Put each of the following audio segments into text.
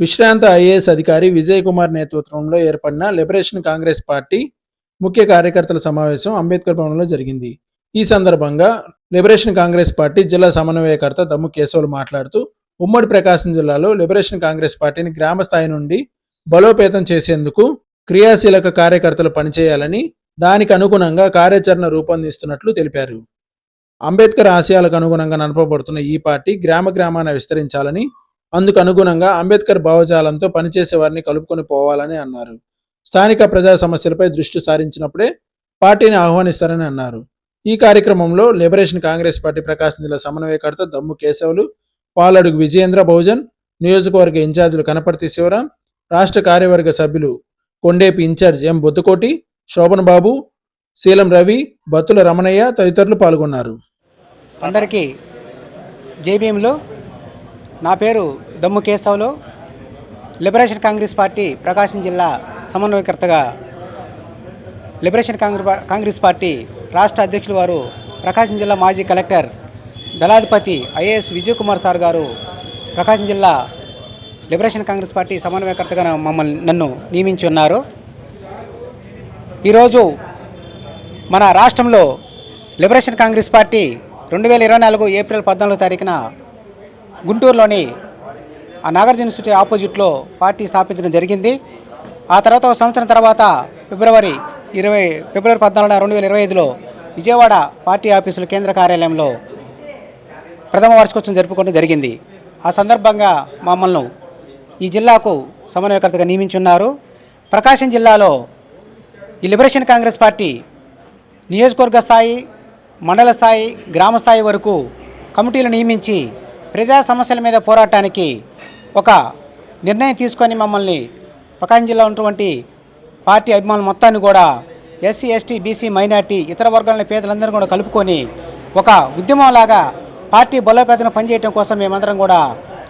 విశ్రాంత ఐఏఎస్ అధికారి విజయ్ కుమార్ నేతృత్వంలో ఏర్పడిన లిబరేషన్ కాంగ్రెస్ పార్టీ ముఖ్య కార్యకర్తల సమావేశం అంబేద్కర్ భవన్లో జరిగింది. ఈ సందర్భంగా లిబరేషన్ కాంగ్రెస్ పార్టీ జిల్లా సమన్వయకర్త దమ్ము కేశవులు మాట్లాడుతూ ఉమ్మడి ప్రకాశం జిల్లాలో లిబరేషన్ కాంగ్రెస్ పార్టీని గ్రామ స్థాయి నుండి బలోపేతం చేసేందుకు క్రియాశీలక కార్యకర్తలు పనిచేయాలని దానికి అనుగుణంగా కార్యాచరణ రూపొందిస్తున్నట్లు తెలిపారు. అంబేద్కర్ ఆశయాలకు అనుగుణంగా నడపబడుతున్న ఈ పార్టీ గ్రామ గ్రామాన విస్తరించాలని అందుకు అనుగుణంగా అంబేద్కర్ భావజాలంతో పనిచేసే వారిని కలుపుకొని పోవాలని అన్నారు. స్థానిక ప్రజా సమస్యలపై దృష్టి సారించినప్పుడే పార్టీని ఆహ్వానిస్తారని అన్నారు. ఈ కార్యక్రమంలో లిబరేషన్ కాంగ్రెస్ పార్టీ ప్రకాశం జిల్లా సమన్వయకర్త దమ్ము కేశవులు పాలడుగు విజయేంద్ర బహుజన్ నియోజకవర్గ ఇన్ఛార్జీలు కనపర్తి శివరాం రాష్ట్ర కార్యవర్గ సభ్యులు కొండేపి ఇన్ఛార్జ్ ఎం బొత్తుకోటి శోభన్ బాబు శీలం రవి బత్తుల రమణయ్య తదితరులు పాల్గొన్నారు. అందరికీ జేబీఎంలో నా పేరు దమ్ము కేశవులు. లిబరేషన్ కాంగ్రెస్ పార్టీ ప్రకాశం జిల్లా సమన్వయకర్తగా లిబరేషన్ కాంగ్రెస్ కాంగ్రెస్ పార్టీ రాష్ట్ర అధ్యక్షులు వారు ప్రకాశం జిల్లా మాజీ కలెక్టర్ దళాధిపతి ఐఏఎస్ విజయ్ కుమార్ సార్ గారు ప్రకాశం జిల్లా లిబరేషన్ కాంగ్రెస్ పార్టీ సమన్వయకర్తగా మమ్మల్ని నన్ను నియమించి ఉన్నారు. ఈరోజు మన రాష్ట్రంలో లిబరేషన్ కాంగ్రెస్ పార్టీ రెండు వేల ఇరవై నాలుగు ఏప్రిల్ పద్నాలుగో తారీఖున గుంటూరులోని ఆ నాగార్జున సిటీ ఆపోజిట్లో పార్టీ స్థాపించడం జరిగింది. ఆ తర్వాత ఒక సంవత్సరం తర్వాత ఫిబ్రవరి ఇరవై ఫిబ్రవరి పద్నాలుగున రెండు వేల ఇరవై ఐదులో విజయవాడ పార్టీ ఆఫీసుల కేంద్ర కార్యాలయంలో ప్రథమ వార్షికోత్సవం జరుపుకోవడం జరిగింది. ఆ సందర్భంగా మమ్మల్ని ఈ జిల్లాకు సమన్వయకర్తగా నియమించున్నారు. ప్రకాశం జిల్లాలో ఈ లిబరేషన్ కాంగ్రెస్ పార్టీ నియోజకవర్గ స్థాయి మండల స్థాయి గ్రామ స్థాయి వరకు కమిటీలు నియమించి ప్రజా సమస్యల మీద పోరాటానికి ఒక నిర్ణయం తీసుకొని మమ్మల్ని ప్రకాశం జిల్లా ఉన్నటువంటి పార్టీ అభిమానులు మొత్తాన్ని కూడా ఎస్సీ ఎస్టీ బీసీ మైనార్టీ ఇతర వర్గాల పేదలందరూ కూడా కలుపుకొని ఒక ఉద్యమంలాగా పార్టీ బలోపేతన పనిచేయడం కోసం మేమందరం కూడా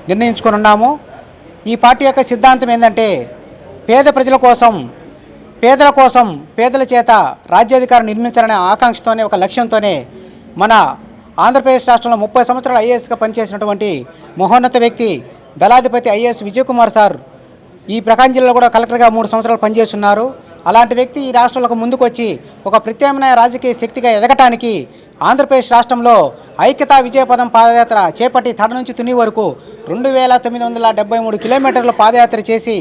నిర్ణయించుకొని ఉన్నాము. ఈ పార్టీ యొక్క సిద్ధాంతం ఏంటంటే పేద ప్రజల కోసం పేదల కోసం పేదల చేత రాజ్యాధికారం నిర్మించాలనే ఆకాంక్షతోనే ఒక లక్ష్యంతోనే మన ఆంధ్రప్రదేశ్ రాష్ట్రంలో ముప్పై సంవత్సరాలు ఐఏఎస్గా పనిచేసినటువంటి మహోన్నత వ్యక్తి దళాధిపతి ఐఏఎస్ విజయ్ కుమార్ సార్. ఈ ప్రకాశం జిల్లాలో కూడా కలెక్టర్గా మూడు సంవత్సరాలు పనిచేస్తున్నారు. అలాంటి వ్యక్తి ఈ రాష్ట్రంలోకి ముందుకు వచ్చి ఒక ప్రత్యామ్నాయ రాజకీయ శక్తిగా ఎదగటానికి ఆంధ్రప్రదేశ్ రాష్ట్రంలో ఐక్యతా విజయపదం పాదయాత్ర చేపట్టి తడ నుంచి తుని వరకు రెండు వేల తొమ్మిది వందల డెబ్బై మూడు కిలోమీటర్ల పాదయాత్ర చేసి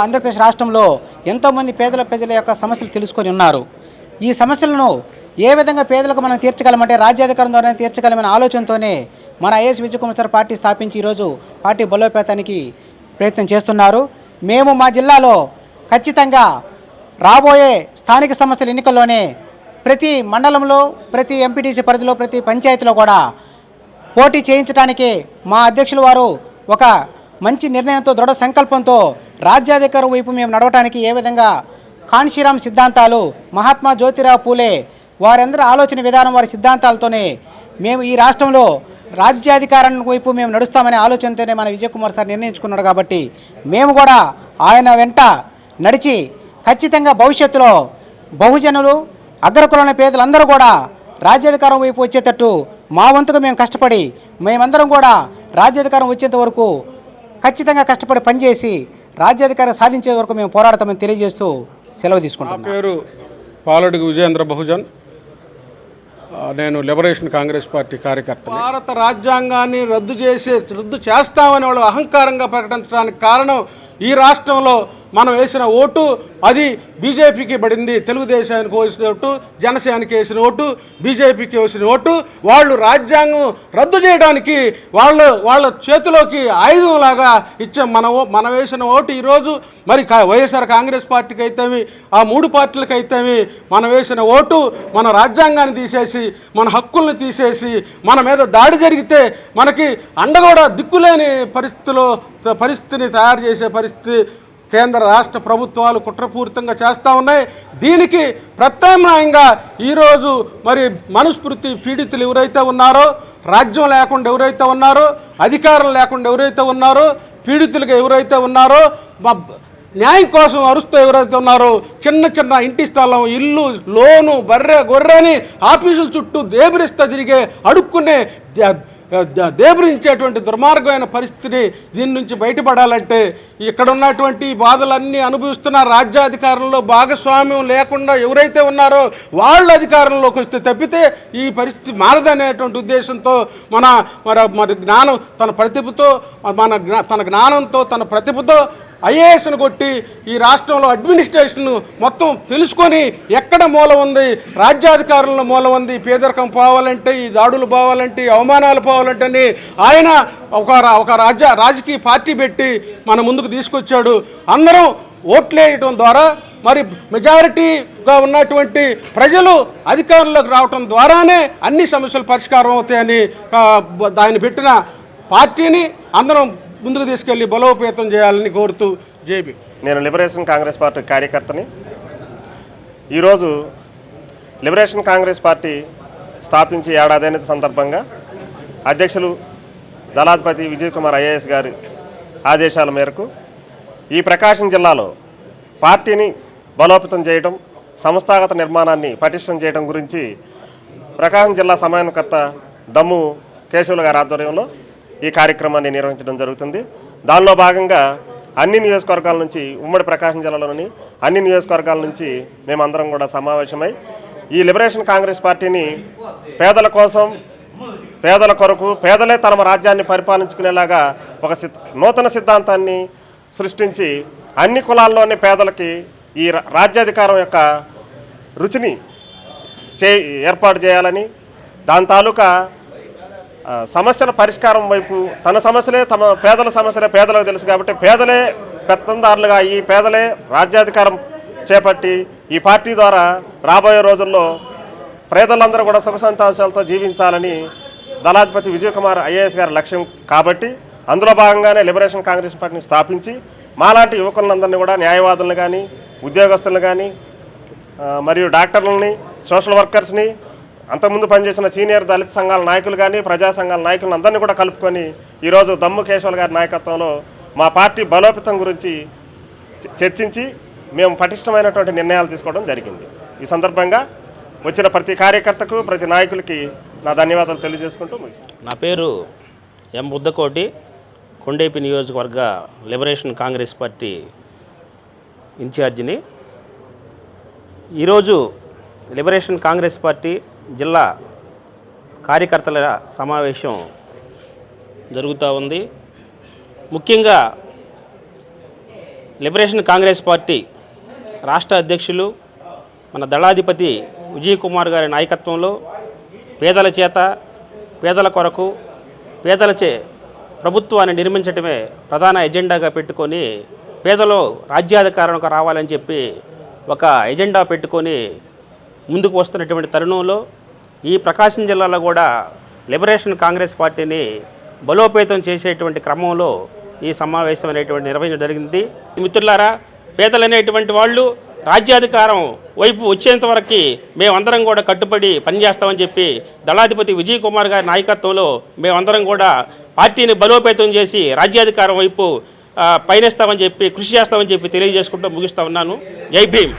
ఆంధ్రప్రదేశ్ రాష్ట్రంలో ఎంతోమంది పేదల ప్రజల యొక్క సమస్యలు తెలుసుకొని ఉన్నారు. ఈ సమస్యలను ఏ విధంగా పేదలకు మనం తీర్చగలమంటే రాజ్యాధికారం ద్వారా తీర్చగలమనే ఆలోచనతోనే మన ఐఎస్ విజయకుమార్ సార్ పార్టీ స్థాపించి ఈరోజు పార్టీ బలోపేతానికి ప్రయత్నం చేస్తున్నారు. మేము మా జిల్లాలో ఖచ్చితంగా రాబోయే స్థానిక సంస్థల ఎన్నికల్లోనే ప్రతి మండలంలో ప్రతి ఎంపీటీసీ పరిధిలో ప్రతి పంచాయతీలో కూడా పోటీ చేయించడానికి మా అధ్యక్షులు వారు ఒక మంచి నిర్ణయంతో దృఢ సంకల్పంతో రాజ్యాధికారం వైపు మేము నడవటానికి ఏ విధంగా కాన్షీరామ్ సిద్ధాంతాలు మహాత్మా జ్యోతిరావు పూలే వారందరూ ఆలోచన విధానం వారి సిద్ధాంతాలతోనే మేము ఈ రాష్ట్రంలో రాజ్యాధికారం వైపు మేము నడుస్తామనే ఆలోచనతోనే మన విజయ్ కుమార్ సార్ నిర్ణయించుకున్నాడు కాబట్టి మేము కూడా ఆయన వెంట నడిచి ఖచ్చితంగా భవిష్యత్తులో బహుజనులు అగ్రకులైన పేదలందరూ కూడా రాజ్యాధికారం వైపు వచ్చేటట్టు మా వంతుగా మేము కష్టపడి మేమందరం కూడా రాజ్యాధికారం వచ్చేంత వరకు ఖచ్చితంగా కష్టపడి పనిచేసి రాజ్యాధికారం సాధించే వరకు మేము పోరాడతామని తెలియజేస్తూ సెలవు తీసుకుంటాం పేరు పాలడుగు విజయేంద్ర బహుజన్. నేను లిబరేషన్ కాంగ్రెస్ పార్టీ కార్యకర్త భారత రాజ్యాంగాన్ని రద్దు చేసి రద్దు చేస్తామని వాళ్ళు అహంకారంగా ప్రకటించడానికి కారణం ఈ రాష్ట్రంలో మనం వేసిన ఓటు అది బీజేపీకి పడింది తెలుగుదేశానికి వేసిన ఓటు జనసేనకి వేసిన ఓటు బీజేపీకి వేసిన ఓటు వాళ్ళు రాజ్యాంగం రద్దు చేయడానికి వాళ్ళు వాళ్ళ చేతిలోకి ఆయుధంలాగా ఇచ్చే మన ఓ- మనం వేసిన ఓటు ఈరోజు మరి కా- వైఎస్ఆర్ కాంగ్రెస్ పార్టీకి అయితేమి ఆ మూడు పార్టీలకు అయితేమి మనం వేసిన ఓటు మన రాజ్యాంగాన్ని తీసేసి మన హక్కుల్ని తీసేసి మన మీద దాడి జరిగితే మనకి అండగూడ దిక్కులేని పరిస్థితిలో పరిస్థితిని తయారు చేసే పరిస్థితి కేంద్ర రాష్ట్ర ప్రభుత్వాలు కుట్రపూరితంగా చేస్తూ ఉన్నాయి. దీనికి ప్రత్యామ్నాయంగా ఈరోజు మరి మనుస్మృతి పీడితులు ఎవరైతే ఉన్నారో రాజ్యం లేకుండా ఎవరైతే ఉన్నారో అధికారం లేకుండా ఎవరైతే ఉన్నారో పీడితులుగా ఎవరైతే ఉన్నారో న్యాయం కోసం అరుస్తూ ఎవరైతే ఉన్నారో చిన్న చిన్న ఇంటి స్థలం ఇల్లు లోను బర్రె గొర్రెని ఆఫీసుల చుట్టూ దేబరిస్తా తిరిగే అడుక్కునే దేబరించేటువంటి దుర్మార్గమైన పరిస్థితిని దీని నుంచి బయటపడాలంటే ఇక్కడ ఉన్నటువంటి బాధలన్నీ అనుభవిస్తున్న రాజ్యాధికారంలో భాగస్వామ్యం లేకుండా ఎవరైతే ఉన్నారో వాళ్ళు అధికారంలోకి వస్తే తప్పితే ఈ పరిస్థితి మారదనేటువంటి ఉద్దేశంతో మన మరి మరి జ్ఞానం తన ప్రతిభతో మన జ్ఞా- తన జ్ఞానంతో తన ప్రతిభతో ఐఏఎస్ను కొట్టి ఈ రాష్ట్రంలో అడ్మినిస్ట్రేషన్ మొత్తం తెలుసుకొని ఎక్కడ మూల ఉంది రాజ్యాధికారుల మూల ఉంది పేదరికం పోవాలంటే ఈ దాడులు పోవాలంటే అవమానాలు పోవాలంటే ఆయన ఒక రా- ఒక రాజ్య రాజకీయ పార్టీ పెట్టి మన ముందుకు తీసుకొచ్చాడు. అందరం ఓట్లేయటం ద్వారా మరి మెజారిటీగా ఉన్నటువంటి ప్రజలు అధికారంలోకి రావటం ద్వారానే అన్ని సమస్యలు పరిష్కారం అవుతాయని ఆ, దాన్ని పెట్టిన పార్టీని అందరం ముందుకు తీసుకెళ్ళి బలోపేతం చేయాలని కోరుతూ జేబీ. నేను లిబరేషన్ కాంగ్రెస్ పార్టీ కార్యకర్తని. ఈరోజు లిబరేషన్ కాంగ్రెస్ పార్టీ స్థాపించి ఏడాదైన సందర్భంగా అధ్యక్షులు దళాధిపతి విజయ్ కుమార్ ఐఏఎస్ గారి ఆదేశాల మేరకు ఈ ప్రకాశం జిల్లాలో పార్టీని బలోపేతం చేయడం సంస్థాగత నిర్మాణాన్ని పటిష్టం చేయడం గురించి ప్రకాశం జిల్లా సమన్వయకర్త దమ్ము కేశవులు గారి ఆధ్వర్యంలో ఈ కార్యక్రమాన్ని నిర్వహించడం జరుగుతుంది. దానిలో భాగంగా అన్ని నియోజకవర్గాల నుంచి ఉమ్మడి ప్రకాశం జిల్లాలోని అన్ని నియోజకవర్గాల నుంచి మేమందరం కూడా సమావేశమై ఈ లిబరేషన్ కాంగ్రెస్ పార్టీని పేదల కోసం పేదల కొరకు పేదలే తమ రాజ్యాన్ని పరిపాలించుకునేలాగా ఒక నూతన సిద్ధాంతాన్ని సృష్టించి అన్ని కులాల్లోని పేదలకి ఈ రా- రాజ్యాధికారం యొక్క రుచిని చే ఏర్పాటు చేయాలని దాని తాలూకా సమస్యల పరిష్కారం వైపు తన సమస్యలే తమ పేదల సమస్యలే పేదలకు తెలుసు కాబట్టి పేదలే పెత్తందారులుగా ఈ పేదలే రాజ్యాధికారం చేపట్టి ఈ పార్టీ ద్వారా రాబోయే రోజుల్లో పేదలందరూ కూడా సుఖ సంతోషాలతో జీవించాలని దళాధిపతి విజయ్ కుమార్ ఐఏఎస్ గారి లక్ష్యం కాబట్టి అందులో భాగంగానే లిబరేషన్ కాంగ్రెస్ పార్టీని స్థాపించి మాలాంటి యువకులందరినీ కూడా న్యాయవాదులను కానీ ఉద్యోగస్తులను కానీ మరియు డాక్టర్లని సోషల్ వర్కర్స్ని అంతకుముందు పనిచేసిన సీనియర్ దళిత సంఘాల నాయకులు కానీ ప్రజా సంఘాల నాయకులను అందరినీ కూడా కలుపుకొని ఈరోజు దమ్ము కేశవులు గారి నాయకత్వంలో మా పార్టీ బలోపేతం గురించి చర్చించి మేము పటిష్టమైనటువంటి నిర్ణయాలు తీసుకోవడం జరిగింది. ఈ సందర్భంగా వచ్చిన ప్రతి కార్యకర్తకు ప్రతి నాయకులకి నా ధన్యవాదాలు తెలియజేసుకుంటూ నా పేరు ఎం బుద్ధకోటి కొండేపి నియోజకవర్గ లిబరేషన్ కాంగ్రెస్ పార్టీ ఇన్ఛార్జిని. ఈరోజు లిబరేషన్ కాంగ్రెస్ పార్టీ జిల్లా కార్యకర్తల సమావేశం జరుగుతూ ఉంది. ముఖ్యంగా లిబరేషన్ కాంగ్రెస్ పార్టీ రాష్ట్ర అధ్యక్షులు మన దళాధిపతి విజయ్ కుమార్ గారి నాయకత్వంలో పేదల చేత పేదల కొరకు పేదలచే ప్రభుత్వాన్ని నిర్మించటమే ప్రధాన ఎజెండాగా పెట్టుకొని పేదలు రాజ్యాధికారంలోకి రావాలని చెప్పి ఒక ఎజెండా పెట్టుకొని ముందుకు వస్తున్నటువంటి తరుణంలో ఈ ప్రకాశం జిల్లాలో కూడా లిబరేషన్ కాంగ్రెస్ పార్టీని బలోపేతం చేసేటువంటి క్రమంలో ఈ సమావేశం అనేటువంటి నిర్వహించడం జరిగింది. మిత్రులారా పేదలు అనేటువంటి వాళ్ళు రాజ్యాధికారం వైపు వచ్చేంత వరకు మేమందరం కూడా కట్టుబడి పనిచేస్తామని చెప్పి దళాధిపతి విజయ్ కుమార్ గారి నాయకత్వంలో మేమందరం కూడా పార్టీని బలోపేతం చేసి రాజ్యాధికారం వైపు పయనిస్తామని చెప్పి కృషి చేస్తామని చెప్పి తెలియజేసుకుంటూ ముగిస్తా ఉన్నాను. జై భీమ్!